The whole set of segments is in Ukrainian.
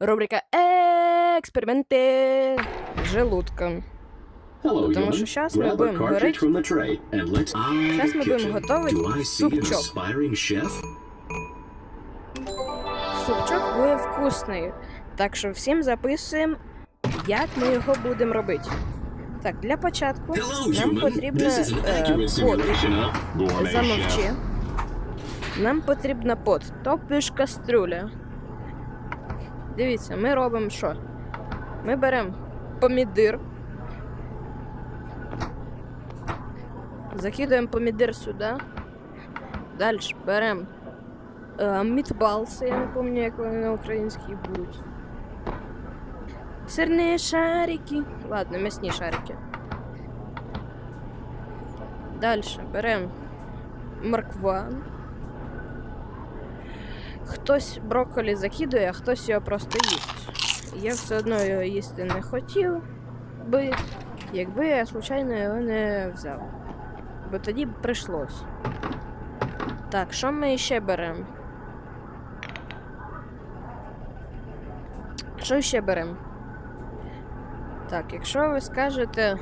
Рубрика Експерименти Потому human. що щас ми будемо говорити. the ми будемо готувати супчок. Супчок буде вкусний. Так що всім записуємо, як ми його будемо робити. Так, для початку нам потрібно е. Замовчи. Нам потрібна пот, тобто каструля. Дивіться, ми робимо що? Ми беремо помідир. Закидуємо помідир сюди. Далі беремо е, мітбалси, я не пам'ятаю, як вони на українській будуть. Сирні шарики. Ладно, м'ясні шарики. Далі беремо морква. Хтось брокколі закидує, а хтось його просто їсть. Я все одно його їсти не хотів би, якби я случайно його не взяв. Бо тоді б прийшлось. Так, що ми ще беремо? Що ще беремо? Так, якщо ви скажете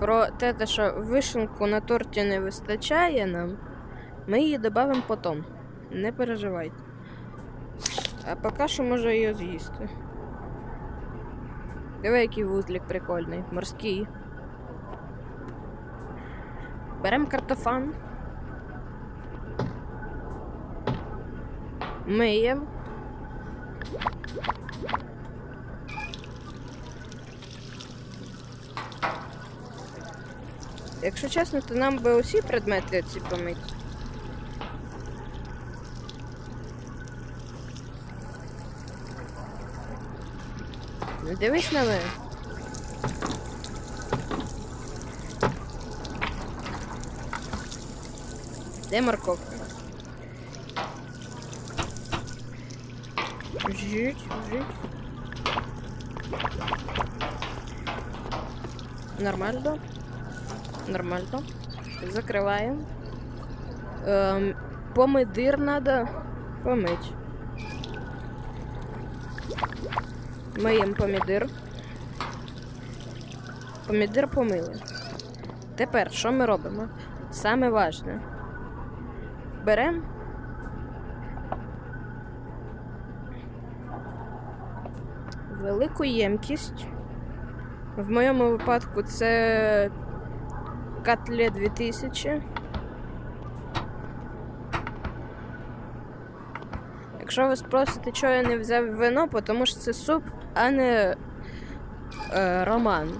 про те, що вишенку на торті не вистачає нам, ми її додамо потім. Не переживайте. А поки що можу її з'їсти. Диви, який вузлик прикольний, морський. Беремо картофан. Миємо. Якщо чесно, то нам би усі предмети ці помити. Не дивись на мене. Де морковка? Жуть, жуть. Нормально. Нормально. Закрываем. Эм, помидир надо помыть. Миємо помідир. Помідир помили. Тепер що ми робимо? Саме важне. Беремо. Велику ємкість. В моєму випадку це Котле 2000. Якщо ви спросите, чого я не взяв вино, тому що це суп, а не е, роман.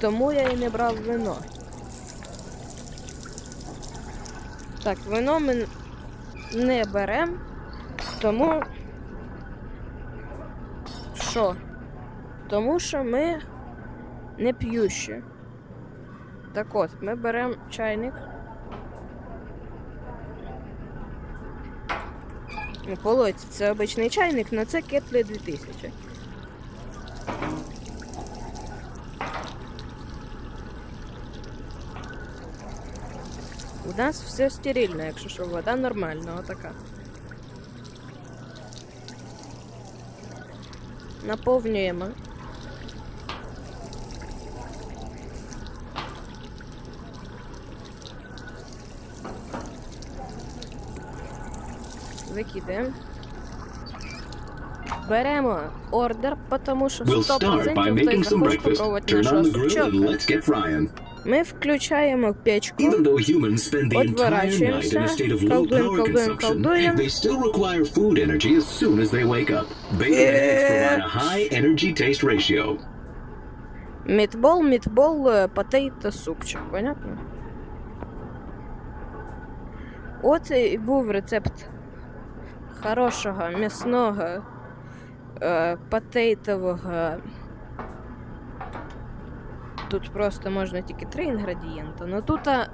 Тому я і не брав вино. Так, вино ми не беремо, тому що? Тому що ми не п'ющі. Так от, ми беремо чайник. Полоці, це обичний чайник, але це Кетлі 2000. У нас все стерильно, якщо що, вода нормальна, отака. Наповнюємо. Викидаємо. Беремо ордер, тому що 100% хтось захоче попробувати нашого on the grill and супчока. let's get frying. Ми включаємо печку. Low колдуємо, колдуємо, колдуємо. Мітбол, мітбол, е, потейто, супчик, понятно? От і був рецепт хорошого м'ясного е, потейтового. Тут просто можна тільки три інгредієнти. Ну тут а,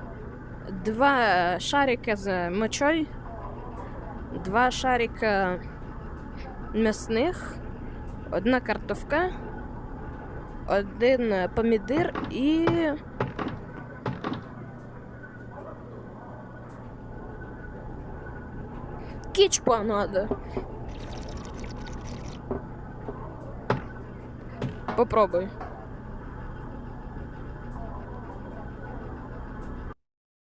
два шарика з мочою, два шарика м'ясних, одна картошка, один е, помідир і. Кичпа надо. Попробуй.